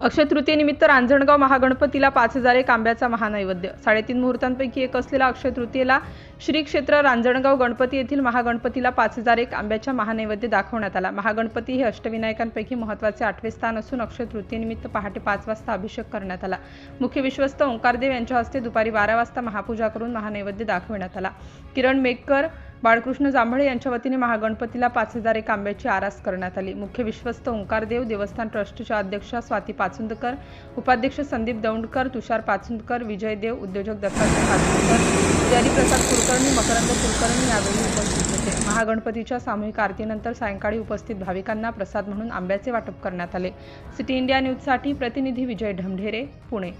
अक्षय तृतीयेनिमित्त रांजणगाव महागणपतीला पाच हजार एक आंब्याचा महानैवेद्य. साडेतीन मुहूर्तांपैकी एक असलेला अक्षय तृतीयेला श्री क्षेत्र रांजणगाव गणपती येथील महागणपतीला पाच हजार एक आंब्याच्या महानैवेद्य दाखवण्यात आला. महागणपती हे अष्टविनायकांपैकी महत्त्वाचे आठवे स्थान असून अक्षय तृतीयेनिमित्त पहाटे पाच वाजता अभिषेक करण्यात आला. मुख्य विश्वस्त ओंकारदेव यांच्या हस्ते दुपारी बारा वाजता महापूजा करून महानैवेद्य दाखवण्यात आला. किरण मेकर बाळकृष्ण जांभळे यांच्या वतीने महागणपतीला पाच हजार एक आंब्याची आरास करण्यात आली. मुख्य विश्वस्त ओंकारदेव देवस्थान ट्रस्टच्या अध्यक्षा स्वाती पाचुंदकर उपाध्यक्ष संदीप दौंडकर तुषार पाचुंदकर विजय देव उद्योजक दत्तात्रय पाचुंदकर पुजारी प्रसाद कुलकर्णी मकरंद कुलकर्णी यावेळी उपस्थित होते. महागणपतीच्या सामूहिक आरतीनंतर सायंकाळी उपस्थित भाविकांना प्रसाद म्हणून आंब्याचे वाटप करण्यात आले. सिटी इंडिया न्यूजसाठी प्रतिनिधी विजय ढमढेरे पुणे.